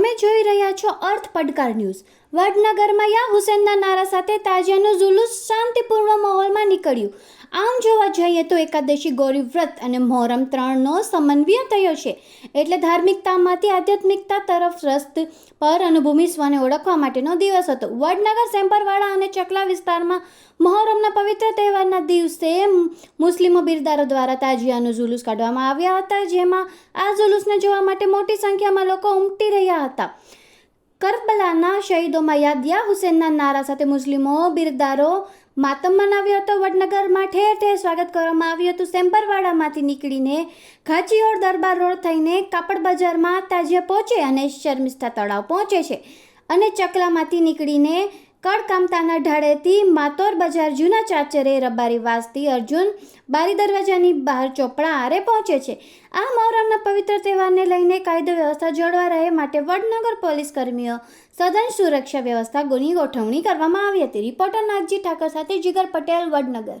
જોઈ રહ્યા છો અર્થ પડકાર ન્યૂઝ. વડનગરમાં યા હુસેનના નારા સાથે તાજિયાનું ઝુલુસ શાંતિપૂર્ણ માહોલમાં નીકળ્યું. આમ જોવા જઈએ તો એકાદશી ગૌરી વ્રત અને મોહરમ ત્રણનો સમન્વય થયો છે. એટલે ધાર્મિકતામાંથી આધ્યાત્મિકતા તરફ રસ્ત પર અનુભૂમિ સ્વને ઓળખવા માટેનો દિવસ હતો. વડનગર, સેમ્પરવાડા અને ચકલા વિસ્તારમાં મોહરમના પવિત્ર તહેવારના દિવસે મુસ્લિમો બિરદારો દ્વારા તાજિયાનું જુલુસ કાઢવામાં આવ્યા હતા. જેમાં આ જુલુસને જોવા માટે મોટી સંખ્યામાં લોકો ઉમટી રહ્યા હતા. કરબલાના શહીદોમાં યાદ યા હુસેનના નારા સાથે મુસ્લિમો, બિરદારો, માતમ મનાવ્યો હતો. વડનગરમાં ઠેર ઠેર સ્વાગત કરવામાં આવ્યું હતું. સેમ્પરવાડામાંથી નીકળીને ઘાચીઓડ દરબાર રોડ થઈને કાપડ બજારમાં તાજિયા પહોંચે અને શર્મિષ્ઠા તળાવ પહોંચે છે. અને ચકલામાંથી નીકળીને કડકામતાના ઢાળેથી માતોર બજાર જૂના ચાચરે રબારી વાસથી અર્જુન બારી દરવાજાની બહાર ચોપડા આરે પહોંચે છે. આ મહોરમના પવિત્ર તહેવારને લઈને કાયદો વ્યવસ્થા જળવા રહે માટે વડનગર પોલીસ કર્મીઓ સઘન સુરક્ષા વ્યવસ્થા ગુની ગોઠવણી કરવામાં આવી હતી. રિપોર્ટર નાગજી ઠાકર સાથે જીગર પટેલ, વડનગર.